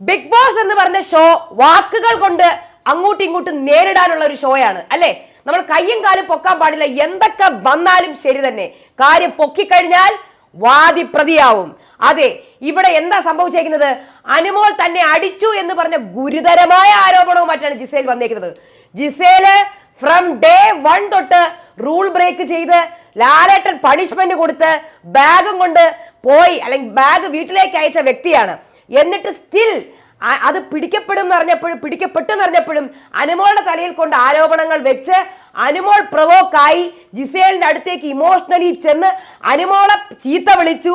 Big boss എന്ന് പറഞ്ഞ show വാക്കുകൾ കൊണ്ട് അങ്ങോട്ടും ഇങ്ങോട്ടും നേരിടാനുള്ള ഒരു ഷോയാണ് അല്ലേ? നമ്മൾ കയ്യും കാലും പൊക്കാൻ പാടില്ല എന്തൊക്കെ വന്നാലും ശരി തന്നെ. കാര്യം പൊക്കിക്കഴിഞ്ഞാൽ വാദി പ്രതിയാവും അതെ ഇവിടെ എന്താ സംഭവിച്ചേക്കുന്നത്? അനുമോൾ തന്നെ അടിച്ചു എന്ന് പറഞ്ഞ ഗുരുതരമായ ആരോപണവും മറ്റാണ് ജിസേൽ വന്നേക്കുന്നത്. ജിസേൽ ഫ്രം ഡേ വൺ തൊട്ട് റൂൾ ബ്രേക്ക് ചെയ്ത് ലാലേട്ടൻ പണിഷ്മെന്റ് കൊടുത്ത് ബാഗും കൊണ്ട് പോയി അല്ലെങ്കിൽ ബാഗ് വീട്ടിലേക്ക് അയച്ച വ്യക്തിയാണ്. എന്നിട്ട് സ്റ്റിൽ അത് പിടിക്കപ്പെടും എന്ന് അറിഞ്ഞപ്പോഴും പിടിക്കപ്പെട്ടു എന്നറിഞ്ഞപ്പോഴും അനുമോളുടെ തലയിൽ കൊണ്ട് ആരോപണങ്ങൾ വെച്ച് അനുമോൾ പ്രവോക്കായി ജിസേലിന്റെ അടുത്തേക്ക് ഇമോഷണലി ചെന്ന് അനുമോളെ ചീത്ത വിളിച്ചു.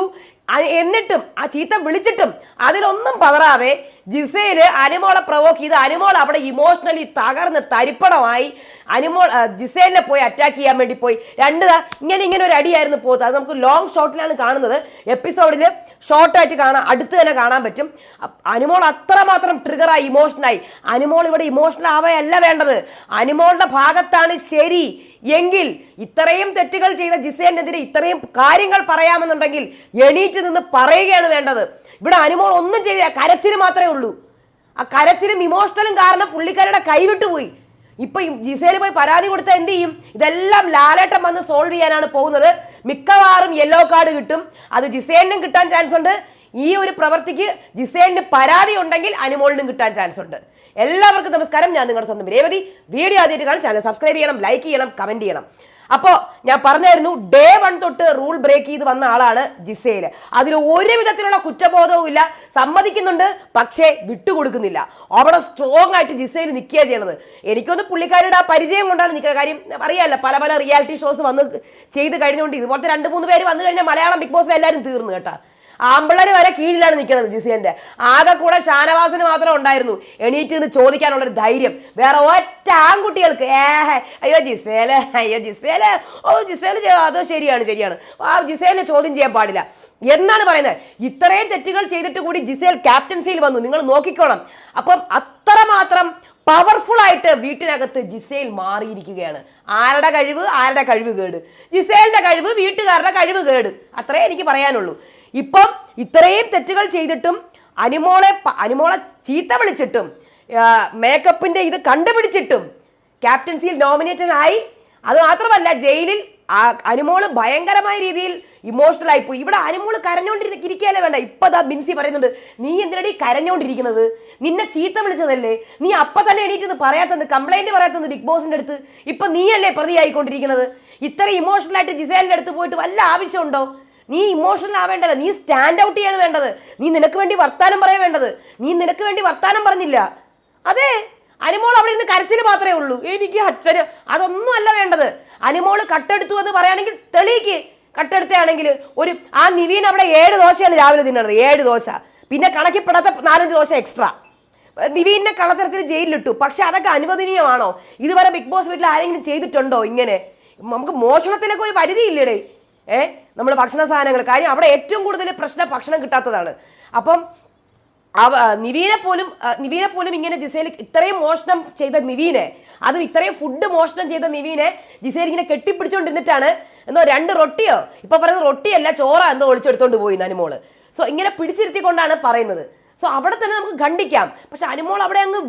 എന്നിട്ടും ആ ചീത്ത വിളിച്ചിട്ടും അതിലൊന്നും പതറാതെ ജിസയിൽ അനുമോളെ പ്രവോക്ക് ചെയ്ത് അനുമോൾ അവിടെ ഇമോഷണലി തകർന്ന് തരിപ്പണമായി അനുമോൾ ജിസേലിനെ പോയി അറ്റാക്ക് ചെയ്യാൻ വേണ്ടി പോയി. രണ്ട് ഇങ്ങനെ ഇങ്ങനെ ഒരു അടിയായിരുന്നു പോകുന്നത് അത് നമുക്ക് ലോങ് ഷോട്ടിലാണ് കാണുന്നത്. എപ്പിസോഡിൽ ഷോർട്ടായിട്ട് കാണാം അടുത്ത് തന്നെ കാണാൻ പറ്റും. അനുമോൾ അത്രമാത്രം ട്രിഗറായി ഇമോഷണലായി അനുമോൾ ഇവിടെ ഇമോഷണൽ ആവുകയല്ല വേണ്ടത്. അനുമോളുടെ ഭാഗത്താണ് ശരി. എങ്കിൽ ഇത്രയും തെറ്റുകൾ ചെയ്ത ജിസേലിനെതിരെ ഇത്രയും കാര്യങ്ങൾ പറയാമെന്നുണ്ടെങ്കിൽ എണീറ്റ് നിന്ന് പറയുകയാണ് വേണ്ടത്. ഇവിടെ അനുമോൾ ഒന്നും ചെയ്ത കരച്ചിന് മാത്രമേ ഉള്ളൂ. ആ കരച്ചിലും ഇമോഷണലും കാരണം പുള്ളിക്കാരുടെ കൈവിട്ടു പോയി. ഇപ്പൊ ജിസേൽ പോയി പരാതി കൊടുത്താൽ എന്ത് ചെയ്യും? ഇതെല്ലാം ലാലേട്ടം വന്ന് സോൾവ് ചെയ്യാനാണ് പോകുന്നത്. മിക്കവാറും യെല്ലോ കാർഡ് കിട്ടും. അത് ജിസേലിനും കിട്ടാൻ ചാൻസ് ഉണ്ട് ഈ ഒരു പ്രവൃത്തിക്ക് ജിസേലിന് പരാതി ഉണ്ടെങ്കിൽ അനുമോളിനും കിട്ടാൻ ചാൻസ് ഉണ്ട് എല്ലാവർക്കും നമസ്കാരം. ഞാൻ നിങ്ങളുടെ സ്വന്തം രേവതി. വീഡിയോ ആദ്യമായിട്ട് കാണും ചാനൽ സബ്സ്ക്രൈബ് ചെയ്യണം ലൈക്ക് ചെയ്യണം കമന്റ് ചെയ്യണം. അപ്പോൾ ഞാൻ പറഞ്ഞായിരുന്നു ഡേ വൺ തൊട്ട് റൂൾ ബ്രേക്ക് ചെയ്ത് വന്ന ആളാണ് ജിസയിൽ അതിൽ ഒരു വിധത്തിലുള്ള കുറ്റബോധവും ഇല്ല. സമ്മതിക്കുന്നുണ്ട് പക്ഷേ വിട്ടുകൊടുക്കുന്നില്ല. അവിടെ സ്ട്രോങ് ആയിട്ട് ജിസേൽ നിൽക്കുക ചെയ്യണത്. എനിക്കൊന്ന് പുള്ളിക്കാരുടെ ആ പരിചയം കൊണ്ടാണ് നിൽക്കുക കാര്യം അറിയാമല്ലോ പല പല റിയാലിറ്റി ഷോസ് വന്ന് ചെയ്ത് കഴിഞ്ഞുകൊണ്ട് ഇതുപോലത്തെ രണ്ട് മൂന്ന് പേര് വന്നു കഴിഞ്ഞാൽ മലയാളം ബിഗ് ബോസ് എല്ലാവരും തീർന്നു കേട്ടാ. ആമ്പിള്ളേര് വരെ കീഴിലാണ് നിൽക്കുന്നത് ജിസിയന്റെ ആകെ കൂടെ ഷാനവാസിന് മാത്രം ഉണ്ടായിരുന്നു. എണീറ്റ് നിന്ന് ചോദിക്കാനുള്ള ഒരു ധൈര്യം. വേറെ ഒറ്റ ആൺകുട്ടികൾക്ക്. ഏഹ് അയ്യോ ജിസേല അയ്യോ ജിസേല. ഓ ജിസേല അത് ശരിയാണ് ശരിയാണ്. ആ ജിസേലിനെ ചോദ്യം ചെയ്യാൻ പാടില്ല. എന്നാണ് പറയുന്നത്? ഇത്രയും തെറ്റുകൾ ചെയ്തിട്ട് കൂടി ജിസേൽ ക്യാപ്റ്റൻസിയിൽ വന്നു. നിങ്ങൾ നോക്കിക്കോണം. അപ്പം അത്രമാത്രം പവർഫുൾ ആയിട്ട് വീട്ടിനകത്ത് ജിസേൽ മാറിയിരിക്കുകയാണ്. ആരുടെ കഴിവ്? ആരുടെ കഴിവ് കേട്? ജിസേലിന്റെ കഴിവ് വീട്ടുകാരുടെ കഴിവ് കേട്. അത്രേ എനിക്ക് പറയാനുള്ളൂ. ഇപ്പം ഇത്രയും തെറ്റുകൾ ചെയ്തിട്ടും അനുമോളെ അനുമോളെ ചീത്ത വിളിച്ചിട്ടും മേക്കപ്പിന്റെ ഇത് കണ്ടുപിടിച്ചിട്ടും ക്യാപ്റ്റൻസിയിൽ നോമിനേറ്റഡ് ആയി. അത് മാത്രമല്ല ജയിലിൽ ആ അനുമോൾ ഭയങ്കരമായ രീതിയിൽ ഇമോഷണൽ ആയിപ്പോയി ഇവിടെ അനുമോൾ കരഞ്ഞോണ്ടിരിക്കുകയല്ലേ വേണ്ട. ഇപ്പൊ ബിൻസി പറയുന്നുണ്ട് നീ എന്തിനടി കരഞ്ഞോണ്ടിരിക്കുന്നത്? നിന്നെ ചീത്ത വിളിച്ചതല്ലേ? നീ അപ്പൊ തന്നെ എണീറ്റ് പറയാത്തത് കംപ്ലൈന്റ് പറയാത്തത് ബിഗ് ബോസിന്റെ അടുത്ത്. ഇപ്പൊ നീയല്ലേ പ്രതിയായിക്കൊണ്ടിരിക്കുന്നത് ഇത്ര ഇമോഷണൽ ആയിട്ട് ജിസേലിന്റെ അടുത്ത് പോയിട്ട് വല്ല ആവശ്യമുണ്ടോ? നീ ഇമോഷണൽ ആവേണ്ടല്ല. നീ സ്റ്റാൻഡ് ഔട്ട് ചെയ്യാണ് വേണ്ടത്. നീ നിനക്ക് വേണ്ടി വർത്താനം പറയാൻ വേണ്ടത്. നീ നിനക്ക് വേണ്ടി വർത്താനം പറഞ്ഞില്ല. അതെ അനുമോൾ അവിടെ ഇരുന്ന് കരച്ചിൽ മാത്രമേ ഉള്ളൂ. എനിക്ക് അച്ഛന് അതൊന്നും അല്ല വേണ്ടത്. അനിമോൾ കട്ടെടുത്തു എന്ന് പറയുകയാണെങ്കിൽ തെളിയിക്ക്. കട്ടെടുത്തയാണെങ്കിൽ ഒരു ആ നിവീൻ അവിടെ ഏഴ് ദോശയാണ് രാവിലെ തിന്നണത്. ഏഴ് ദോശ. പിന്നെ കണക്കിപ്പെടാത്ത നാലഞ്ച് ദോശ എക്സ്ട്രാ. നിവീനെ കള്ളത്തരത്തിൽ ജയിലിലിട്ടു. പക്ഷെ അതൊക്കെ അനുവദനീയമാണോ? ഇതുവരെ ബിഗ് ബോസ് വീട്ടിൽ ആരെങ്കിലും ചെയ്തിട്ടുണ്ടോ ഇങ്ങനെ? നമുക്ക് മോഷണത്തിനൊക്കെ ഒരു പരിധിയില്ലേടേ. ഏഹ് നമ്മൾ ഭക്ഷണ സാധനങ്ങൾ. കാര്യം അവിടെ ഏറ്റവും കൂടുതൽ പ്രശ്നം ഭക്ഷണം കിട്ടാത്തതാണ്. അപ്പം അവ നിവീനെ പോലും നിവീനെ പോലും ഇങ്ങനെ ജിസേൽ ഇത്രയും മോഷണം ചെയ്ത നിവീനെ അതും ഇത്രയും ഫുഡ് മോഷണം ചെയ്ത നിവീനെ ജിസേൽ ഇങ്ങനെ കെട്ടിപ്പിടിച്ചുകൊണ്ടിരുന്നിട്ടാണ് എന്തോ രണ്ട് റൊട്ടിയോ? ഇപ്പൊ പറയുന്നത് റൊട്ടിയല്ല ചോറ എന്തോ ഒളിച്ചെടുത്തോണ്ട് പോയി അനുമോൾ. സോ ഇങ്ങനെ പിടിച്ചിരുത്തിക്കൊണ്ടാണ് പറയുന്നത്. സോ അവിടെ തന്നെ നമുക്ക് ഖണ്ഡിക്കാം. പക്ഷെ അനുമോൾ അവിടെ അങ്ങ്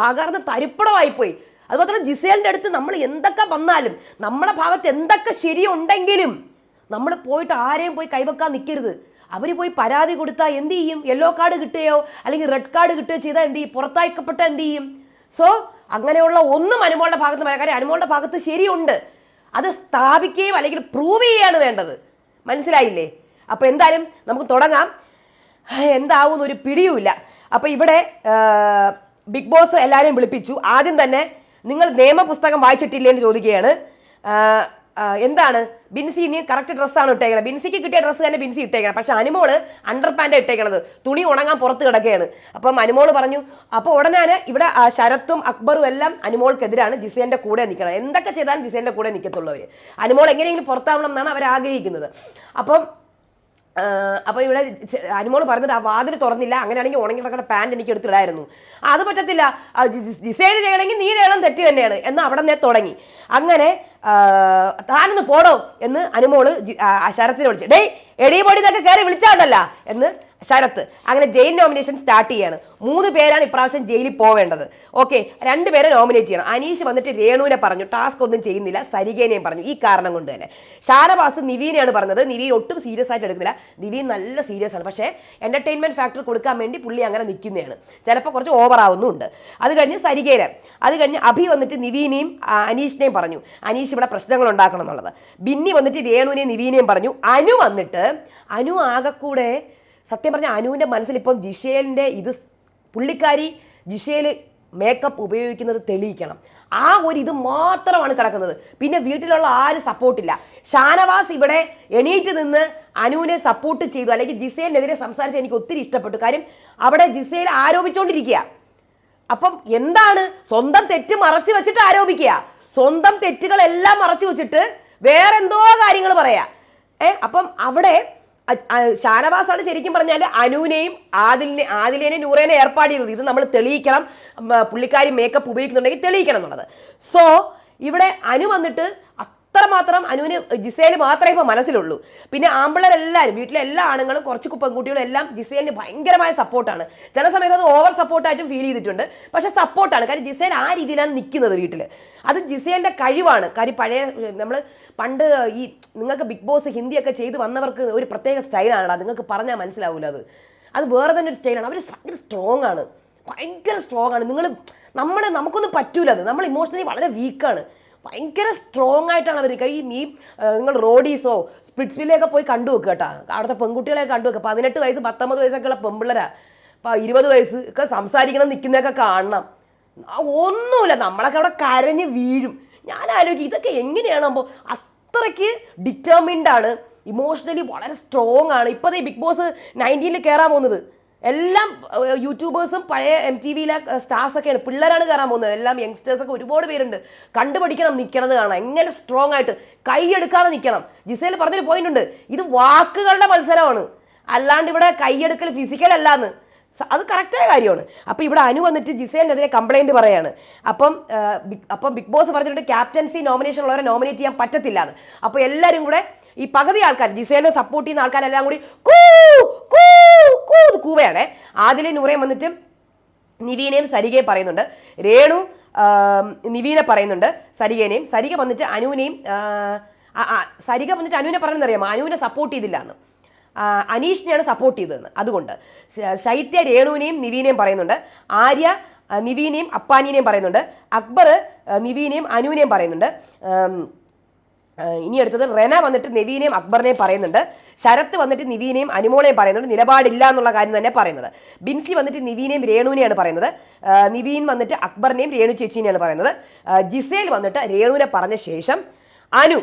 തകർന്ന് തരിപ്പണമായി പോയി അതുപോലെ തന്നെ ജിസേലിന്റെ അടുത്ത് നമ്മൾ എന്തൊക്കെ വന്നാലും നമ്മുടെ ഭാഗത്ത് എന്തൊക്കെ ശരിയുണ്ടെങ്കിലും നമ്മൾ പോയിട്ട് ആരെയും പോയി കൈവെക്കാൻ നിൽക്കരുത് അവർ പോയി പരാതി കൊടുത്താൽ എന്ത് ചെയ്യും? യെല്ലോ കാർഡ് കിട്ടുകയോ? അല്ലെങ്കിൽ റെഡ് കാർഡ് കിട്ടുകയോ ചെയ്താൽ എന്ത് ചെയ്യും? പുറത്തയക്കപ്പെട്ടാൽ എന്ത് ചെയ്യും? സോ അങ്ങനെയുള്ള ഒന്നും അനുമോളുടെ ഭാഗത്ത് കാര്യം അനുമോളുടെ ഭാഗത്ത് ശരിയുണ്ട്. അത് സ്ഥാപിക്കുകയും അല്ലെങ്കിൽ പ്രൂവ് ചെയ്യുകയാണ് വേണ്ടത്. മനസ്സിലായില്ലേ? അപ്പോൾ എന്തായാലും നമുക്ക് തുടങ്ങാം. എന്താവും ഒരു പിടിയുമില്ല. അപ്പോൾ ഇവിടെ ബിഗ് ബോസ് എല്ലാവരെയും വിളിപ്പിച്ചു. ആദ്യം തന്നെ നിങ്ങൾ നിയമപുസ്തകം വായിച്ചിട്ടില്ലേ എന്ന് ചോദിക്കുകയാണ്. എന്താണ്? ബിൻസി നീ കറക്റ്റ് ഡ്രസ്സാണ് ഇട്ടേക്കണത്. ബിൻസിക്ക് കിട്ടിയ ഡ്രസ്സ് തന്നെ ബിൻസി ഇട്ടേക്കണം. പക്ഷെ അനുമോൾ അണ്ടർ പാന്റ് ഇട്ടേക്കണത്. തുണി ഉണങ്ങാൻ പുറത്ത് കിടക്കുകയാണ്. അപ്പം അനുമോൾ പറഞ്ഞു അപ്പോൾ ഉടനെ ഇവിടെ ശരത്തും അക്ബറും എല്ലാം അനുമോൾക്കെതിരാണ് ജിസേന്റെ കൂടെ നിൽക്കണം എന്തൊക്കെ ചെയ്താലും ജിസേന്റെ കൂടെ നിൽക്കത്തുള്ളവർ അനുമോൾ എങ്ങനെയെങ്കിലും പുറത്താവണം എന്നാണ് അവർ ആഗ്രഹിക്കുന്നത്. അപ്പം അപ്പോൾ ഇവിടെ അനുമോൾ പറഞ്ഞിട്ട് ആ വാതിൽ തുറന്നില്ല. അങ്ങനെയാണെങ്കിൽ ഉണങ്ങി കിടക്കുന്ന പാന്റ് എനിക്ക് എടുത്തിടായിരുന്നു. അത് പറ്റത്തില്ല. ഡിസൈൻ ചെയ്യണമെങ്കിൽ നീ ചെയ്യണം തെറ്റ് തന്നെയാണ്. എന്ന് അവിടെ നിന്നേ തുടങ്ങി. അങ്ങനെ താനൊന്ന് പോടോ എന്ന് അനുമോൾ ശരത്തിനെ വിളിച്ചു. ഡേയ് എടീ പൊടി എന്നൊക്കെ കയറി വിളിച്ചാണ്ടല്ല എന്ന് ശരത്ത് അങ്ങനെ ജയിൽ നോമിനേഷൻ സ്റ്റാർട്ട് ചെയ്യാണ്. മൂന്ന് പേരാണ് ഇപ്രാവശ്യം ജയിലിൽ പോവേണ്ടത്. ഓക്കെ രണ്ടുപേരെ നോമിനേറ്റ് ചെയ്യണം. അനീഷ് വന്നിട്ട് രേണുവിനെ പറഞ്ഞു ടാസ്ക് ഒന്നും ചെയ്യുന്നില്ല. സരികേനെയും പറഞ്ഞു. ഈ കാരണം കൊണ്ട് തന്നെ. ഷാനവാസ് നിവീനെയാണ് പറഞ്ഞത്. നിവീൻ ഒട്ടും സീരിയസ് ആയിട്ട് എടുക്കുന്നില്ല. നിവീൻ നല്ല സീരിയസ് ആണ്. പക്ഷേ എന്റർടൈൻമെന്റ് ഫാക്ടർ കൊടുക്കാൻ വേണ്ടി പുള്ളി അങ്ങനെ നിൽക്കുന്നതാണ്. ചിലപ്പോൾ കുറച്ച് ഓവർ ആവുന്നുണ്ട്. അത് കഴിഞ്ഞ് സരികേനെ. അത് കഴിഞ്ഞ് അഭി വന്നിട്ട് നിവീനെയും അനീഷിനെയും പറഞ്ഞു. അനീഷ് ഇവിടെ പ്രശ്നങ്ങൾ ഉണ്ടാക്കണം എന്നുള്ളത്. ബിന്നി വന്നിട്ട് രേണുവിനെയും നിവീനെയും പറഞ്ഞു. അനു വന്നിട്ട് അനു ആകെക്കൂടെ സത്യം പറഞ്ഞാൽ അനുവിന്റെ മനസ്സിൽ ഇപ്പം ജിഷേലിന്റെ ഇത് പുള്ളിക്കാരി ജിഷേൽ മേക്കപ്പ് ഉപയോഗിക്കുന്നത് തെളിയിക്കണം. ആ ഒരു ഇത് മാത്രമാണ് കിടക്കുന്നത്. പിന്നെ വീട്ടിലുള്ള ആരും സപ്പോർട്ടില്ല ഷാനവാസ് ഇവിടെ എണീറ്റ് നിന്ന് അനുവിനെ സപ്പോർട്ട് ചെയ്തു. അല്ലെങ്കിൽ ജിസേലിനെതിരെ സംസാരിച്ച് എനിക്ക് ഒത്തിരി ഇഷ്ടപ്പെട്ടു. കാര്യം അവിടെ ജിസേൽ ആരോപിച്ചുകൊണ്ടിരിക്കുക അപ്പം എന്താണ്? സ്വന്തം തെറ്റ് മറച്ചു വെച്ചിട്ട് ആരോപിക്കുക. സ്വന്തം തെറ്റുകളെല്ലാം മറച്ചു വെച്ചിട്ട് വേറെന്തോ കാര്യങ്ങൾ പറയാ. ഏ അപ്പം അവിടെ ഷാനവാസാണ് ശരിക്കും പറഞ്ഞാൽ അനുവിനെയും ആദിലിനെ ആദിലേനെ നൂറേനെ ഏർപ്പാട് ചെയ്തത്. ഇത് നമ്മൾ തെളിയിക്കണം. പുള്ളിക്കാരി മേക്കപ്പ് ഉപയോഗിക്കുന്നുണ്ടെങ്കിൽ തെളിയിക്കണം എന്നുള്ളത്. സോ ഇവിടെ അനു വന്നിട്ട് അത്രമാത്രം അനുവിന് ജിസേൽ മാത്രമേ ഇപ്പോൾ മനസ്സിലുള്ളൂ. പിന്നെ ആമ്പിളരെല്ലാവരും വീട്ടിലെ എല്ലാ ആണുങ്ങളും കുറച്ച് പെൺകുട്ടികളും എല്ലാം ജിസേലിന് ഭയങ്കരമായ സപ്പോർട്ടാണ്. ചില സമയത്ത് അത് ഓവർ സപ്പോർട്ടായിട്ടും ഫീൽ ചെയ്തിട്ടുണ്ട്. പക്ഷേ സപ്പോർട്ടാണ് കാര്യം ജിസേൽ ആ രീതിയിലാണ് നിൽക്കുന്നത് വീട്ടിൽ അത് ജിസേലിന്റെ കഴിവാണ്. കാര്യം പഴയ നമ്മൾ പണ്ട് ഈ നിങ്ങൾക്ക് ബിഗ് ബോസ് ഹിന്ദിയൊക്കെ ചെയ്ത് വന്നവർക്ക് ഒരു പ്രത്യേക സ്റ്റൈലാണ് നിങ്ങൾക്ക് പറഞ്ഞാൽ മനസ്സിലാവില്ല അത്. അത് വേറെ തന്നെ ഒരു സ്റ്റൈലാണ്. അവർ ഭയങ്കര സ്ട്രോങ് ആണ്. ഭയങ്കര സ്ട്രോങ് ആണ്. നിങ്ങൾ നമ്മുടെ നമുക്കൊന്നും പറ്റൂല അത്. നമ്മൾ ഇമോഷണലി വളരെ വീക്കാണ് ഭയങ്കര സ്ട്രോങ് ആയിട്ടാണ് അവർ ഈ ഈ നിങ്ങൾ റോഡീസോ സ്പ്രിറ്റ്സ്വില്ലയൊക്കെ പോയി കണ്ടു വെക്കുക കേട്ടോ. അവിടുത്തെ പെൺകുട്ടികളെ കണ്ടു വെക്കുക പതിനെട്ട് വയസ്സ് പത്തൊമ്പത് വയസ്സൊക്കെ ഉള്ള പെമ്പിള്ളരാ. അപ്പോൾ ഇരുപത് വയസ്സ് ഒക്കെ സംസാരിക്കണം നിൽക്കുന്നതൊക്കെ കാണണം. ഒന്നുമില്ല. നമ്മളൊക്കെ അവിടെ കരഞ്ഞ് വീഴും. ഞാൻ ആലോചിക്കും ഇതൊക്കെ എങ്ങനെയാണോ അത്രയ്ക്ക് ഡിറ്റർമിൻഡ് ആണ്. ഇമോഷണലി വളരെ സ്ട്രോങ് ആണ്. ഇപ്പോൾ ഈ ബിഗ് ബോസ് നയന്റീനിൽ കയറാൻ പോകുന്നത്. എല്ലാം യൂട്യൂബേഴ്സും പഴയ എം ടി വിയിലെ സ്റ്റാർസൊക്കെയാണ്. പിള്ളേരാണ് കയറാൻ പോകുന്നത്. എല്ലാം യങ്സ്റ്റേഴ്സൊക്കെ ഒരുപാട് പേരുണ്ട്. കണ്ടുപഠിക്കണം നിൽക്കണത് കാണാം. എങ്ങനെ സ്ട്രോങ് ആയിട്ട് കൈയെടുക്കാതെ നിൽക്കണം ജിസേൽ പറഞ്ഞൊരു പോയിന്റ് ഉണ്ട്. ഇത് വാക്കുകളുടെ മത്സരമാണ്. അല്ലാണ്ട് ഇവിടെ കൈയെടുക്കൽ ഫിസിക്കൽ അല്ലാന്ന്. അത് കറക്റ്റായ കാര്യമാണ്. അപ്പോൾ ഇവിടെ അനു വന്നിട്ട് ജിസേലിനെതിരെ കംപ്ലൈന്റ് പറയാണ്. അപ്പം അപ്പം ബിഗ് ബോസ് പറഞ്ഞിട്ടുണ്ട് ക്യാപ്റ്റൻസി നോമിനേഷൻ ഉള്ളവരെ നോമിനേറ്റ് ചെയ്യാൻ പറ്റത്തില്ല എന്ന്. അപ്പോൾ എല്ലാവരും കൂടെ ഈ പകുതി ആൾക്കാർ ജിസേലിനെ സപ്പോർട്ട് ചെയ്യുന്ന ആൾക്കാരെല്ലാം കൂടി കൂ കൂ കൂ കൂവയാണേ. ആദിലെ നൂറേം വന്നിട്ട് നിവീനയും സരികയും പറയുന്നുണ്ട്. രേണു നിവീനെ പറയുന്നുണ്ട് സരികേനെയും സരിക വന്നിട്ട് അനുവിനെയും സരിക വന്നിട്ട് അനുവിനെ പറയുന്നത് അറിയാമോ? അനുവിനെ സപ്പോർട്ട് ചെയ്തില്ല എന്ന്. അനീഷിനെയാണ് സപ്പോർട്ട് ചെയ്തതെന്ന്. അതുകൊണ്ട് ശൈത്യ രേണുവിനെയും നിവീനെയും പറയുന്നുണ്ട്. ആര്യ നിവീനെയും അപ്പാനിനെയും പറയുന്നുണ്ട്. അക്ബർ നിവീനെയും അനുവിനെയും പറയുന്നുണ്ട്. ഇനി അടുത്തത് റെന വന്നിട്ട് നെവീനെയും അക്ബറിനെയും പറയുന്നുണ്ട്. ശരത്ത് വന്നിട്ട് നിവീനെയും അനുമോളെയും പറയുന്നുണ്ട്. നിലപാടില്ല എന്നുള്ള കാര്യം തന്നെ പറയുന്നത്. ബിൻസി വന്നിട്ട് നിവീനെയും രേണുവിനെയാണ് പറയുന്നത്. നിവീൻ വന്നിട്ട് അക്ബറിനെയും രേണു ചേച്ചീനെയാണ് പറയുന്നത്. ജിസേൽ വന്നിട്ട് രേണുവിനെ പറഞ്ഞ ശേഷം അനു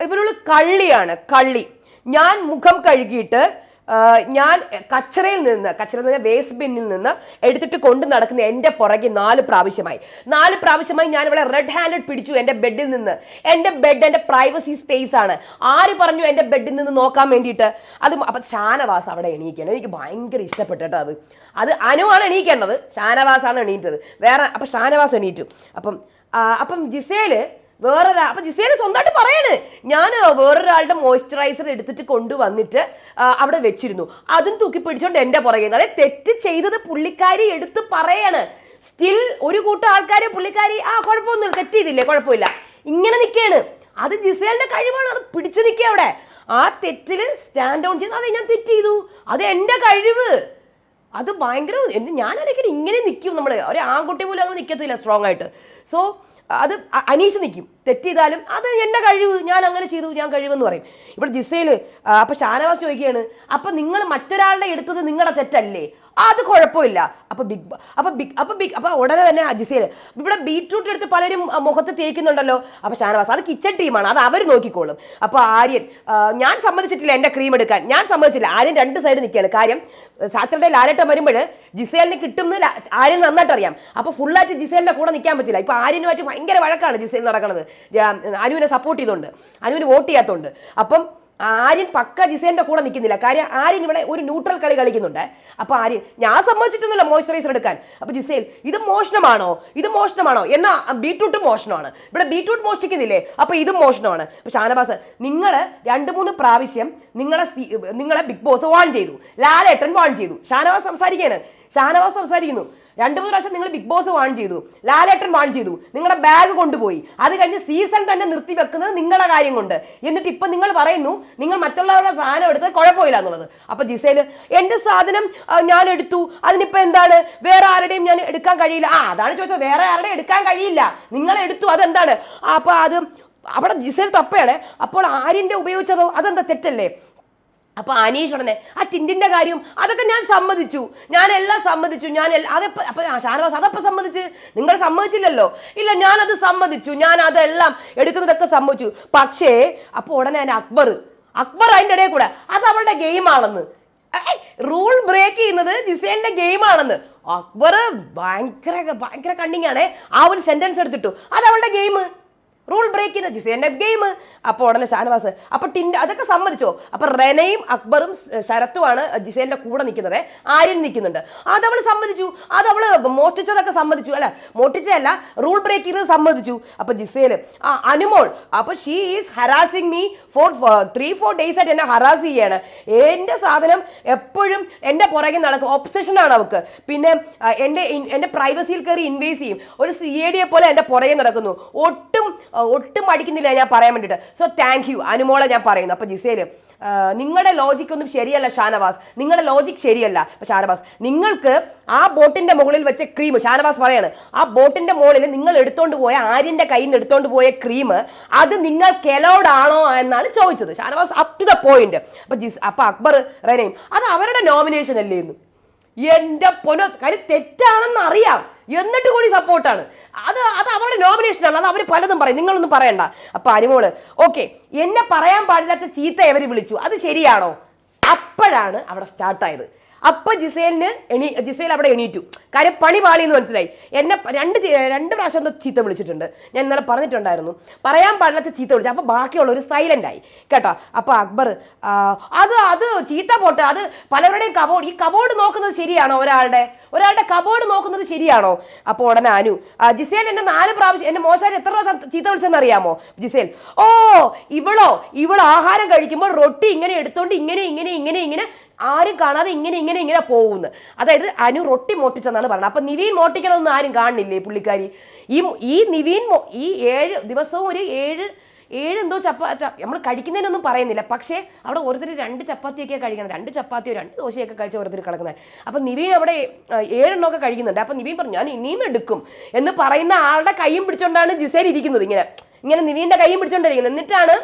ഇവരുള്ള കള്ളിയാണ് കള്ളി. ഞാൻ മുഖം കഴുകിയിട്ട് ഞാൻ കച്ചറയിൽ നിന്ന് കച്ചറ എന്ന് പറഞ്ഞാൽ വേസ്റ്റ് ബിന്നിൽ നിന്ന് എടുത്തിട്ട് കൊണ്ട് നടക്കുന്ന എന്റെ പുറകെ നാല് പ്രാവശ്യമായി. നാല് പ്രാവശ്യമായി ഞാൻ ഇവിടെ റെഡ് ഹാൻഡഡ് പിടിച്ചു എന്റെ ബെഡിൽ നിന്ന്. എന്റെ ബെഡ് എന്റെ പ്രൈവസി സ്പേസ് ആണ്. ആര് പറഞ്ഞു എന്റെ ബെഡിൽ നിന്ന് നോക്കാൻ വേണ്ടിയിട്ട്? അത് അപ്പം ഷാനവാസ് അവിടെ എണീക്കണം എനിക്ക് ഭയങ്കര ഇഷ്ടപ്പെട്ടു കേട്ടോ അത്. അത് അനുവാണ് എണീക്കേണ്ടത്. ഷാനവാസാണ് എണീറ്റത്. വേറെ അപ്പം ഷാനവാസ് എണീറ്റു. അപ്പം അപ്പം ജിസേൽ വേറൊരാ അപ്പൊ ജിസേന സ്വന്തമായിട്ട് പറയാണ്. ഞാൻ വേറൊരാളുടെ മോയ്സ്ചറൈസർ എടുത്തിട്ട് കൊണ്ടുവന്നിട്ട് അവിടെ വെച്ചിരുന്നു. അതും തൂക്കി പിടിച്ചോണ്ട് എന്റെ പുറകെ അതായത് തെറ്റ് ചെയ്തത് പുള്ളിക്കാരി എടുത്ത് പറയാണ്. സ്റ്റിൽ ഒരു കൂട്ടം ആൾക്കാർ പുള്ളിക്കാരി ആ കുഴപ്പമൊന്നുമില്ല. തെറ്റ് ചെയ്തില്ലേ? കുഴപ്പമില്ല. ഇങ്ങനെ നിൽക്കുകയാണ് അത് ജിസേലിന്റെ കഴിവാണ്. അത് പിടിച്ചു നിൽക്കുക അവിടെ. ആ തെറ്റിൽ സ്റ്റാൻഡ് ഔൺ ചെയ്യുന്നത് അതെ ഞാൻ തെറ്റ് ചെയ്തു. അത് എന്റെ കഴിവ്. അത് ഭയങ്കര എന്നെ അതൊക്കെ ഇങ്ങനെ നിൽക്കും നമ്മൾ ഒരു ആൺകുട്ടി പോലും അങ്ങനെ നിൽക്കത്തില്ല സ്ട്രോങ് ആയിട്ട്. സോ അത് അനീഷ് നിൽക്കും തെറ്റ് ചെയ്താലും അത് എന്റെ കഴിവ് ഞാൻ അങ്ങനെ ചെയ്തു ഞാൻ കഴിവെന്ന് പറയും. ഇവിടെ ജിസയിൽ അപ്പം ഷാനവാസ് ചോദിക്കുകയാണ് അപ്പം നിങ്ങൾ മറ്റൊരാളുടെ എടുത്തത് നിങ്ങളുടെ തെറ്റല്ലേ? അത് കുഴപ്പമില്ല. അപ്പോൾ ബിഗ് അപ്പോൾ ബിഗ് അപ്പോൾ ബിഗ് അപ്പോൾ ഉടനെ തന്നെ അജിസേൽ ഇവിടെ ബീട്രൂട്ട് എടുത്ത് പലരും മുഖത്ത് തേക്കുന്നുണ്ടല്ലോ. അപ്പോൾ ഷാനവാസ് അത് കിച്ചൺ ടീമാണ് അത് അവർ നോക്കിക്കോളും. അപ്പോൾ ആര്യൻ ഞാൻ സമ്മതിച്ചിട്ടില്ല എന്റെ ക്രീം എടുക്കാൻ ഞാൻ സമ്മതിച്ചില്ല ആര്യൻ രണ്ട് സൈഡ് നിൽക്കുകയാണ്. കാര്യം സാറ്റർഡേ ലാലേട്ടം വരുമ്പോൾ ജിസേലിന് കിട്ടുന്ന ലാ- ആര്യൻ നന്നായിട്ട് അറിയാം അപ്പൊ ഫുള്ളായിട്ട് ജിസേലിന്റെ കൂടെ നിൽക്കാൻ പറ്റില്ല. ഇപ്പൊ ആര്യനുമായിട്ട് ഭയങ്കര വഴക്കാണ് ജിസേൽ നടക്കുന്നത് അനുവിനെ സപ്പോർട്ട് ചെയ്തുകൊണ്ട് അനുവിന് വോട്ട് ചെയ്യാത്തതുകൊണ്ട് അപ്പം ആര്യൻ പക്ക ജിസേലിന്റെ കൂടെ നിൽക്കുന്നില്ല. കാര്യം ആര്യൻ ഇവിടെ ഒരു ന്യൂട്രൽ കളി കളിക്കുന്നുണ്ട്. അപ്പൊ ആര്യൻ ഞാൻ സമ്മതിച്ചിട്ടൊന്നുമില്ല മോയ്സ്ചറൈസർ എടുക്കാൻ. അപ്പൊ ജിസേൽ ഇത് മോഷണമാണോ? ഇത് മോഷണമാണോ? എന്നാ ബീട്രൂട്ട് മോഷണമാണ്. ഇവിടെ ബീട്രൂട്ട് മോഷ്ടിക്കുന്നില്ലേ? അപ്പൊ ഇതും മോഷണമാണ്. അപ്പൊ ഷാനവാസ് നിങ്ങൾ രണ്ട് മൂന്ന് പ്രാവശ്യം നിങ്ങളെ നിങ്ങളെ ബിഗ് ബോസ് വാൺ ചെയ്തു. ലാലേട്ടൻ വാൺ ചെയ്തു. ഷാനവാസ് സംസാരിക്കുകയാണ്. ഷാനവാസ് സംസാരിക്കുന്നു. രണ്ട് മൂന്ന് പ്രാവശ്യം നിങ്ങൾ ബിഗ് ബോസ് വാൺ ചെയ്തു ലാലേട്ടൻ വാൺ ചെയ്തു നിങ്ങളുടെ ബാഗ് കൊണ്ടുപോയി. അത് കഴിഞ്ഞ് സീസൺ തന്നെ നിർത്തി വെക്കുന്നത് നിങ്ങളുടെ കാര്യം കൊണ്ട്. എന്നിട്ട് ഇപ്പൊ നിങ്ങൾ പറയുന്നു നിങ്ങൾ മറ്റുള്ളവരുടെ സാധനം എടുത്തത് കുഴപ്പമില്ല എന്നുള്ളത്. അപ്പൊ ജിസേൽ എന്റെ സാധനം ഞാൻ എടുത്തു. അതിനിപ്പോ എന്താണ്? വേറെ ആരുടെയും ഞാൻ എടുക്കാൻ കഴിയില്ല. ആ അതാണ് ചോദിച്ചത്. വേറെ ആരുടെയും എടുക്കാൻ കഴിയില്ല. നിങ്ങൾ എടുത്തു. അതെന്താണ്? അപ്പോൾ അപ്പൊ അത് അവിടെ ജിസേൽ തപ്പയാണ്. അപ്പോൾ ആര്യന്റെ ഉപയോഗിച്ചതോ? അതെന്താ തെറ്റല്ലേ? അപ്പൊ അനീഷ് ഉടനെ ആ ടിൻഡിന്റെ കാര്യം അതൊക്കെ ഞാൻ സമ്മതിച്ചു. ഞാൻ എല്ലാം സമ്മതിച്ചു. ഞാൻ അതെപ്പോ അപ്പൊ ഷാനവാസ് അതപ്പോ സമ്മതിച്ച്? നിങ്ങൾ സമ്മതിച്ചില്ലല്ലോ? ഇല്ല ഞാൻ അത് സമ്മതിച്ചു. ഞാൻ അതെല്ലാം എടുക്കുന്നതൊക്കെ സമ്മതിച്ചു. പക്ഷേ അപ്പൊ ഉടനെ അതിന് അക്ബർ അക്ബർ അതിന്റെ ഇടയിൽ കൂടെ അത് അവളുടെ ഗെയിമാണെന്ന് റൂൾ ബ്രേക്ക് ചെയ്യുന്നത് ജിസേലിന്റെ ഗെയിമാണെന്ന് അക്ബർ ഭയങ്കര ഭയങ്കര കണ്ണിങ്ങാണ് ആ ഒരു സെന്റൻസ് എടുത്തിട്ടു. അത് അവളുടെ ഗെയിം റൂൾ ബ്രേക്ക് ചെയ്യുന്ന ജിസേന്റെ ഗെയിം അപ്പോൾ ഉടനെ ഷാനവാസ് അപ്പൊ ടിൻഡ അതൊക്കെ സമ്മതിച്ചോ? അപ്പോൾ റെനയും അക്ബറും ശരത്തുമാണ് ജിസേന്റെ കൂടെ നിൽക്കുന്നത്. ആര്യൻ നിൽക്കുന്നുണ്ട്. അത് അവൾ സമ്മതിച്ചു. അത് അവൾ മോഷ്ടിച്ചതൊക്കെ സമ്മതിച്ചു അല്ല? മോഷ്ടിച്ചതല്ല റൂൾ ബ്രേക്ക് ചെയ്തത് സമ്മതിച്ചു. അപ്പോൾ ജിസേൽ ആ അനുമോൾ അപ്പോൾ she is harassing me for three four days ആയിട്ട് എന്നെ ഹറാസ് ചെയ്യാണ്. എന്റെ സാധനം എപ്പോഴും എന്റെ പുറകെ നടക്കും. ഒബ്സഷനാണ് അവൾക്ക്. പിന്നെ എന്റെ എന്റെ പ്രൈവസിയിൽ കയറി ഇൻവേസ് ചെയ്യും. ഒരു സി എ ഡിയെ പോലെ എന്റെ പുറകെ നടക്കുന്നു. ഒട്ടും ഒട്ടും മടിക്കുന്നില്ല ഞാൻ പറയാൻ വേണ്ടിയിട്ട്. സോ താങ്ക് യു അനുമോളെ ഞാൻ പറയുന്നു. അപ്പൊ ജിസേൽ നിങ്ങളുടെ ലോജിക് ഒന്നും ശരിയല്ല ഷാനവാസ്. നിങ്ങളുടെ ലോജിക് ശരിയല്ല. അപ്പൊ ഷാനവാസ് നിങ്ങൾക്ക് ആ ബോട്ടിന്റെ മുകളിൽ വെച്ച ക്രീം ഷാനവാസ് പറയാണ് ആ ബോട്ടിന്റെ മുകളിൽ നിങ്ങൾ എടുത്തോണ്ട് പോയ ആര്യന്റെ കയ്യിൽ നിന്ന് എടുത്തോണ്ട് പോയ ക്രീം അത് നിങ്ങൾ കെലോഡാണോ ആണോ എന്നാണ് ചോദിച്ചത്. Shanavas up to the point അപ്പൊ ജിസ് അപ്പൊ അക്ബർ റെനയും അത് അവരുടെ നോമിനേഷൻ അല്ലേ എന്റെ പൊനോ കാര്യം തെറ്റാണെന്ന് അറിയാം. എന്നിട്ട് കൂടി സപ്പോർട്ടാണ്. അത് അത് അവരുടെ നോമിനേഷനാണ്. അത് അവർ പലതും പറയും. നിങ്ങളൊന്നും പറയണ്ട. അപ്പൊ അനുമോൾ ഓക്കെ എന്നെ പറയാൻ പാടില്ലാത്ത ചീത്ത എവര് വിളിച്ചു. അത് ശരിയാണോ? അപ്പോഴാണ് അവിടെ സ്റ്റാർട്ടായത്. അപ്പൊ ജിസേലിന് എണീ ജിസേൽ അവിടെ എണീറ്റു. കാര്യം പണി പാളി എന്ന് മനസ്സിലായി. എന്നെ രണ്ട് രണ്ട് പ്രാവശ്യം എന്തോ ചീത്ത വിളിച്ചിട്ടുണ്ട്. ഞാൻ ഇന്നലെ പറഞ്ഞിട്ടുണ്ടായിരുന്നു. പറയാൻ പാടില്ലാത്ത ചീത്ത വിളിച്ചു. അപ്പൊ ബാക്കിയുള്ളവർ സൈലന്റ് ആയി. കേട്ടോ? അപ്പൊ അക്ബർ അത് അത് ചീത്ത പോട്ട് അത് പലരുടെയും കബോർഡ്. ഈ കബോർഡ് നോക്കുന്നത് ശരിയാണോ ഒരാളുടെ? ഒരാളുടെ കബോർഡ് നോക്കുന്നത് ശരിയാണോ? അപ്പോൾ ഉടനെ അനു ജിസേൽ എന്നെ നാല് പ്രാവശ്യം എന്നെ മോശം എത്ര പ്രാവശ്യം ചീത്ത വിളിച്ചെന്ന് അറിയാമോ? ജിസേൽ ഓ ഇവളോ ഇവൾ ആഹാരം കഴിക്കുമ്പോൾ റൊട്ടി ഇങ്ങനെ എടുത്തോണ്ട് ഇങ്ങനെ ഇങ്ങനെ ഇങ്ങനെ ഇങ്ങനെ ആരും കാണാതെ ഇങ്ങനെ ഇങ്ങനെ ഇങ്ങനെ പോകുന്നു. അതായത് അനു റൊട്ടി മോട്ടിച്ചെന്നാണ് പറഞ്ഞത് അപ്പൊ നിവീൻ മോട്ടിക്കണമെന്ന് ആരും കാണുന്നില്ലേ പുള്ളിക്കാരി? ഈ ഈ നിവീൻ ഈ ഏഴ് ദിവസവും ഒരു ഏഴ് ഏഴ് എന്തോ ചപ്പാ നമ്മൾ കഴിക്കുന്നതിനൊന്നും പറയുന്നില്ല. പക്ഷേ അവിടെ ഓരോരുത്തർ രണ്ട് ചപ്പാത്തിയൊക്കെ കഴിക്കണം രണ്ട് ചപ്പാത്തിയോ രണ്ട് ദോശയൊക്കെ കഴിച്ച ഓരോരുത്തർ കിടക്കുന്നത്. അപ്പം നിവീൻ അവിടെ ഏഴെണ്ണമൊക്കെ കഴിക്കുന്നുണ്ട്. അപ്പം നിവീൻ പറഞ്ഞു ഞാൻ ഇനിയും എടുക്കും. എന്ന് പറയുന്ന ആളുടെ കൈയും പിടിച്ചുകൊണ്ടാണ് ജിസേൽ ഇരിക്കുന്നത് ഇങ്ങനെ. ഇങ്ങനെ നിവീന്റെ കൈയും പിടിച്ചോണ്ടിരിക്കുന്നത്. എന്നിട്ടാണ്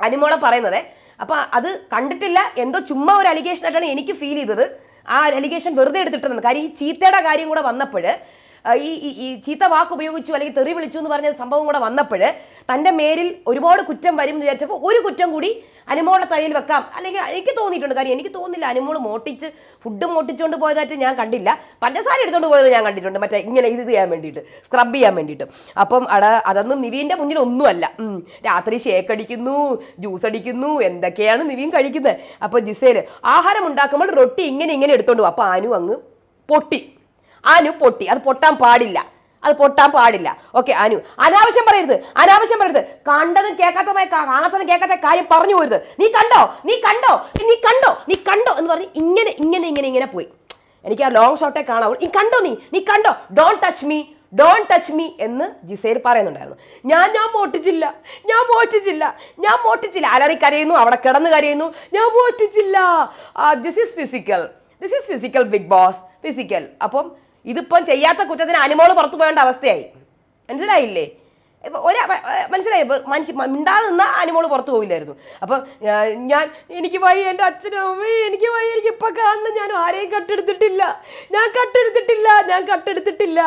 അനുമോളെ പറയുന്നത് അപ്പൊ അത് കണ്ടിട്ടില്ല. എന്തോ ചുമ്മാ ഒരു അലിഗേഷൻ ആയിട്ടാണ് എനിക്ക് ഫീൽ ചെയ്തത്. ആ അലിഗേഷൻ വെറുതെ എടുത്തിട്ടുണ്ട് കാര്യം ഈ ചീത്തയുടെ കാര്യം കൂടെ വന്നപ്പോൾ ഈ ഈ- ചീത്ത വാക്ക് ഉപയോഗിച്ചു അല്ലെങ്കിൽ തെറി വിളിച്ചു എന്ന് പറഞ്ഞ സംഭവം കൂടെ വന്നപ്പോൾ തന്റെ മേലിൽ ഒരുപാട് കുറ്റം വരും എന്ന് വിചാരിച്ചപ്പോൾ ഒരു കുറ്റം കൂടി അനുമോളുടെ തലയിൽ വെക്കാം. അല്ലെങ്കിൽ എനിക്ക് തോന്നിയിട്ടുണ്ട് കാര്യം. എനിക്ക് തോന്നില്ല അനുമോൾ മോട്ടിച്ച് ഫുഡ് മോട്ടിച്ചുകൊണ്ട് പോയതായിട്ട് ഞാൻ കണ്ടില്ല. പഞ്ചസാര എടുത്തുകൊണ്ട് പോയത് ഞാൻ കണ്ടിട്ടുണ്ട്. മറ്റേ ഇങ്ങനെ ഇത് ചെയ്യാൻ വേണ്ടിയിട്ട് സ്ക്രബ് ചെയ്യാൻ വേണ്ടിയിട്ട്. അപ്പം അട അതൊന്നും നിവീന്റെ മുന്നിൽ ഒന്നുമല്ല. രാത്രി ഷേക്ക് അടിക്കുന്നു ജ്യൂസ് അടിക്കുന്നു എന്തൊക്കെയാണ് നിവീൻ കഴിക്കുന്നത്? അപ്പോൾ ജിസേൽ ആഹാരം ഉണ്ടാക്കുമ്പോൾ റൊട്ടി ഇങ്ങനെ ഇങ്ങനെ എടുത്തോണ്ട് പോകും അപ്പോൾ അനു അങ്ങ് പൊട്ടി. അനു പൊട്ടി. അത് പൊട്ടാൻ പാടില്ല. അത് പൊട്ടാൻ പാടില്ല. ഓക്കെ അനു. അനാവശ്യം പറയരുത്. അനാവശ്യം പറയരുത്. കണ്ടതും കേൾക്കാത്തതുമായ കാണാത്തതും കേൾക്കാത്ത കാര്യം പറഞ്ഞു പോരുത്. നീ കണ്ടോ? നീ കണ്ടോ? നീ കണ്ടോ? നീ കണ്ടോ? എന്ന് പറഞ്ഞ് ഇങ്ങനെ ഇങ്ങനെ ഇങ്ങനെ ഇങ്ങനെ പോയി. എനിക്ക് ആ ലോങ് ഷോട്ടേ കാണാവുള്ളൂ നീ കണ്ടോ നീ? നീ കണ്ടോ? Don't touch me don't touch me എന്ന് ജിസേൽ പറയുന്നുണ്ടായിരുന്നു. ഞാൻ ഞാൻ മോട്ടിച്ചില്ല. ഞാൻ മോട്ടിച്ചില്ല. ഞാൻ മോട്ടിച്ചില്ല. അലറി കരയുന്നു. അവിടെ കിടന്ന് കരയുന്നു. ഞാൻ മോട്ടിച്ചില്ല. This is physical this is physical Bigg Boss physical അപ്പം ഇതിപ്പം ചെയ്യാത്ത കുറ്റത്തിന് അനുമോൾ പുറത്തു പോകേണ്ട അവസ്ഥയായി. മനസ്സിലായില്ലേ? ഒരാ മനസ്സിലായി? മനുഷ്യ മിണ്ടാതെ നിന്ന അനുമോൾ പുറത്തു പോയില്ലായിരുന്നു അപ്പം ഞാൻ എനിക്ക് വൈ എന്റെ അച്ഛനും അമ്മയും എനിക്ക് വൈ എനിക്ക് ഇപ്പം കാണുന്ന ഞാൻ ആരെയും കട്ടെടുത്തിട്ടില്ല. ഞാൻ കട്ടെടുത്തിട്ടില്ല. ഞാൻ കട്ടെടുത്തിട്ടില്ല.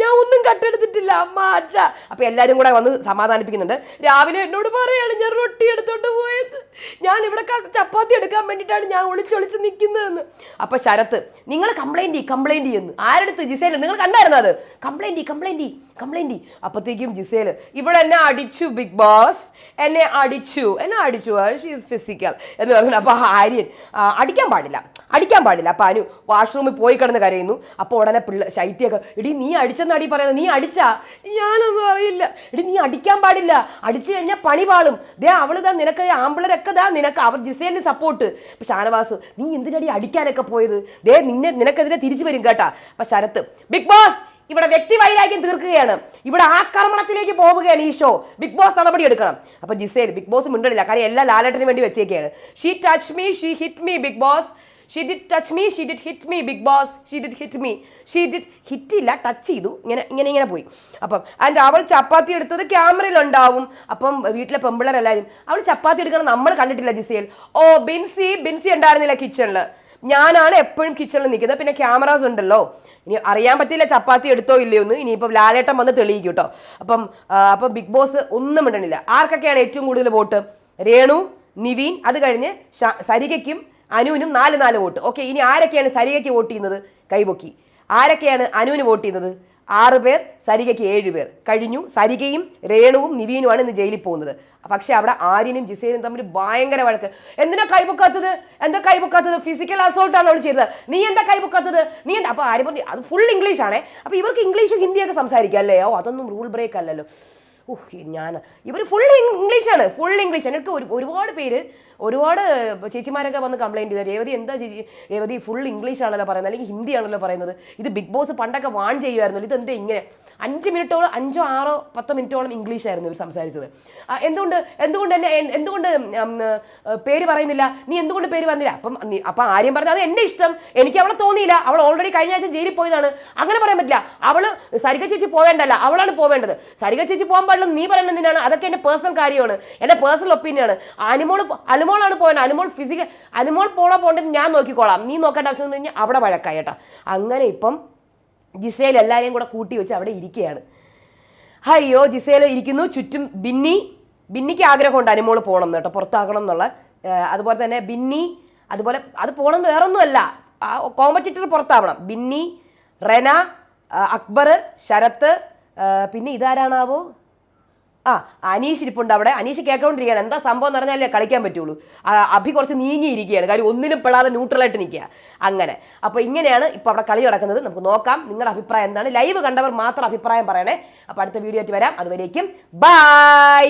ഞാൻ ഒന്നും കട്ടെടുത്തിട്ടില്ല. അമ്മ അച്ഛ. അപ്പം എല്ലാവരും കൂടെ വന്ന് സമാധാനിപ്പിക്കുന്നുണ്ട്. രാവിലെ എന്നോട് പറയാണ് ഞാൻ റൊട്ടി എടുത്തോണ്ട് പോയത് ഞാൻ ഇവിടെ ചപ്പാത്തി എടുക്കാൻ വേണ്ടിയിട്ടാണ് ഞാൻ ഒളിച്ചൊളിച്ച് നിൽക്കുന്നതെന്ന് അപ്പം ശരത്ത് നിങ്ങൾ കംപ്ലൈന്റ് കംപ്ലൈന്റ് ചെയ്യുന്നു ആരെടുത്ത് ജിസേൽ നിങ്ങൾ കണ്ടായിരുന്നു അത്? കംപ്ലൈന്റ് കംപ്ലൈന്റ് കംപ്ലൈന്റ് അപ്പോഴത്തേക്കും ജിസേൽ ഇവിടെ എന്നെ അടിച്ചു ബിഗ് ബോസ് എന്നെ അടിച്ചു. എന്നെ അടിച്ചു. ഷീസ് ഫിസിക്കൽ എന്ന് പറഞ്ഞു അപ്പോൾ ആര്യൻ അടിക്കാൻ പാടില്ല. അടിക്കാൻ പാടില്ല. അപ്പം അനു വാഷ്റൂമിൽ പോയി കിടന്ന് കരയുന്നു. അപ്പോൾ ഉടനെ പിള്ള ശൈത്യൊക്കെ ഇടി നീ അടിച്ചെന്നാടി പറയുന്നത്? നീ അടിച്ചാ? ഞാനൊന്നും അറിയില്ല. എടി നീ അടിക്കാൻ പാടില്ല. അടിച്ചു കഴിഞ്ഞാൽ പണി പാളും. ദേ അവൾ ദാ നിനക്ക് ആമ്പിളരൊക്കെ ദാ നിനക്ക് അവർ ജിസേലിന് സപ്പോർട്ട് അപ്പം ഷാനവാസ് നീ എന്തിനടി അടിക്കാനൊക്കെ പോയത്? ദേ നിന്നെ നിനക്കെതിരെ തിരിച്ചു വരും കേട്ടാ. അപ്പം ശരത്ത് ബിഗ് ബോസ് ഇവിടെ വ്യക്തി വൈരാഗ്യം തീർക്കുകയാണ്. ഇവിടെ ആക്രമണത്തിലേക്ക് പോവുകയാണ് ഈ ഷോ ബിഗ് ബോസ് നടപടി എടുക്കണം. അപ്പൊ ജിസേൽ ബിഗ് ബോസ് മിണ്ടണില്ല കാര്യം എല്ലാ ലാലേട്ടന് വേണ്ടി വെച്ചേക്കാണ്. She touch me she hit me Bigg Boss she did touch me she did hit me Bigg Boss she did hit me she did hit ഇല്ല touch ചെയ്തു. ഇങ്ങനെ ഇങ്ങനെ ഇങ്ങനെ പോയി. അപ്പം ആൻഡ് അവൾ ചപ്പാത്തി എടുത്തത് ക്യാമറയിൽ ഉണ്ടാവും. അപ്പം വീട്ടിലെ പെമ്പിള്ളേരെല്ലാവരും അവൾ ചപ്പാത്തി എടുക്കണം നമ്മൾ കണ്ടിട്ടില്ല ജിസേൽ. ഓ ബിൻസി ബിൻസി ഉണ്ടായിരുന്നില്ല കിച്ചണിൽ ഞാനാണ് എപ്പോഴും കിച്ചണിൽ നിൽക്കുന്നത് പിന്നെ ക്യാമറാസ് ഉണ്ടല്ലോ. ഇനി അറിയാൻ പറ്റില്ല ചപ്പാത്തി എടുത്തോ ഇല്ലയോ എന്ന്. ഇനിയിപ്പോൾ ലാലേട്ടൻ വന്ന് തെളിയിക്കും കേട്ടോ അപ്പം അപ്പം ബിഗ് ബോസ് ഒന്നും ഇടണില്ല. ആർക്കൊക്കെയാണ് ഏറ്റവും കൂടുതൽ വോട്ട്? രേണു നിവീൻ അത് കഴിഞ്ഞ് സരികയ്ക്കും അനുവിനും നാല് നാല് വോട്ട്. ഓക്കെ ഇനി ആരൊക്കെയാണ് സരികയ്ക്ക് വോട്ട് ചെയ്യുന്നത്? കൈപൊക്കി. ആരൊക്കെയാണ് അനുവിന് വോട്ട് ചെയ്യുന്നത്? ആറ് പേർ സരികയ്ക്ക് ഏഴ് പേർ. കഴിഞ്ഞു സരികയും രേണുവും നിവീനുമാണ് ഇന്ന് ജയിലിൽ പോകുന്നത്. പക്ഷെ അവിടെ ആര്യനും ജിസേനും തമ്മിൽ ഭയങ്കര വഴക്ക്. എന്തിനാ കൈപൊക്കാത്തത്? എന്താ കൈപൊക്കാത്തത്? ഫിസിക്കൽ അസോൾട്ടാണ് അവൾ ചെയ്തത്? നീ എന്താ കൈപൊക്കാത്തത്? നീ എന്താ? അപ്പോൾ ആര്യ പറഞ്ഞു അത് ഫുൾ ഇംഗ്ലീഷ് ആണേ. അപ്പോൾ ഇവർക്ക് ഇംഗ്ലീഷും ഹിന്ദിയൊക്കെ സംസാരിക്കാം അല്ലേ? ഓ അതൊന്നും റൂൾ ബ്രേക്ക് അല്ലല്ലോ. ഓഹ് ഞാൻ ഇവർ ഫുൾ ഇംഗ്ലീഷാണ് ഫുൾ ഇംഗ്ലീഷ് എനിക്ക് ഒരു ഒരുപാട് പേര് ഒരുപാട് ചേച്ചിമാരൊക്കെ വന്ന് കംപ്ലൈന്റ് ചെയ്തത് രേവതി എന്താ ചേച്ചി? രേവതി ഫുൾ ഇംഗ്ലീഷ് ആണല്ലോ പറയുന്നത് അല്ലെങ്കിൽ ഹിന്ദി ആണല്ലോ പറയുന്നത്. ഇത് ബിഗ് ബോസ് പണ്ടൊക്കെ വാൺ ചെയ്യുമായിരുന്നു. ഇതെന്താ ഇങ്ങനെ? അഞ്ച് മിനിറ്റോളം അഞ്ചോ ആറോ പത്തോ മിനിറ്റോളം ഇംഗ്ലീഷ് ആയിരുന്നു ഇവർ സംസാരിച്ചത്. എന്തുകൊണ്ട്? എന്തുകൊണ്ട് എന്നെ എന്തുകൊണ്ട് പേര് പറയുന്നില്ല? നീ എന്തുകൊണ്ട് പേര് പറഞ്ഞില്ല അപ്പം അപ്പം ആര്യം പറഞ്ഞത് അത് എന്റെ ഇഷ്ടം. എനിക്ക് അവളെ തോന്നിയില്ല. അവൾ ഓൾറെഡി കഴിഞ്ഞ ആഴ്ച ജയിലിൽ പോയതാണ്. അങ്ങനെ പറയാൻ പറ്റില്ല. അവൾ സരിക ചേച്ചി പോവേണ്ടല്ല അവളാണ് പോവേണ്ടത്. സരിക ചേച്ചി പോകാൻ പാടില്ല നീ പറയുന്നത് അതൊക്കെ എന്റെ പേഴ്സണൽ കാര്യമാണ്. എന്റെ പേഴ്സണൽ ഒപ്പീനിയനാണ് അനുമോൾ അനുമോളാണ് പോയത്. അനുമോൾ ഫിസിക്കൽ അനുമോൾ പോണോ പോകേണ്ടത് ഞാൻ നോക്കിക്കോളാം. നീ നോക്കേണ്ട ആവശ്യം എന്ന് കഴിഞ്ഞാൽ അവിടെ വഴക്കായി കേട്ടോ. അങ്ങനെ ഇപ്പം ജിസേൽ എല്ലാവരെയും കൂടെ കൂട്ടി വെച്ച് അവിടെ ഇരിക്കുകയാണ്. അയ്യോ ജിസേൽ ഇരിക്കുന്നു. ചുറ്റും ബിന്നി ബിന്നിക്ക് ആഗ്രഹമുണ്ട് അനുമോൾ പോകണം കേട്ടോ. പുറത്താക്കണം എന്നുള്ള. അതുപോലെ തന്നെ ബിന്നി അതുപോലെ അത് പോകണം വേറൊന്നുമല്ല. കോമ്പറ്റീറ്റർ പുറത്താവണം. ബിന്നി റെന അക്ബർ ശരത്ത് പിന്നെ ഇതാരാണാവോ? ആ അനീഷ് ഇരിപ്പുണ്ട് അവിടെ. അനീഷ് കേൾക്കൊണ്ടിരിക്കുകയാണ്. എന്താ സംഭവം എന്ന് പറഞ്ഞാലേ കളിക്കാൻ പറ്റുള്ളൂ. അഭി കുറച്ച് നീങ്ങിയിരിക്കുകയാണ്. കാര്യം ഒന്നിനും പെടാതെ ന്യൂട്രലായിട്ട് നിൽക്കുക. അങ്ങനെ. അപ്പോൾ ഇങ്ങനെയാണ് ഇപ്പോൾ അവിടെ കളി നടക്കുന്നത്. നമുക്ക് നോക്കാം നിങ്ങളുടെ അഭിപ്രായം എന്താണ്. ലൈവ് കണ്ടവർ മാത്രം അഭിപ്രായം പറയണേ. അപ്പോൾ അടുത്ത വീഡിയോ ആയിട്ട് വരാം. അതുവരേക്കും ബൈ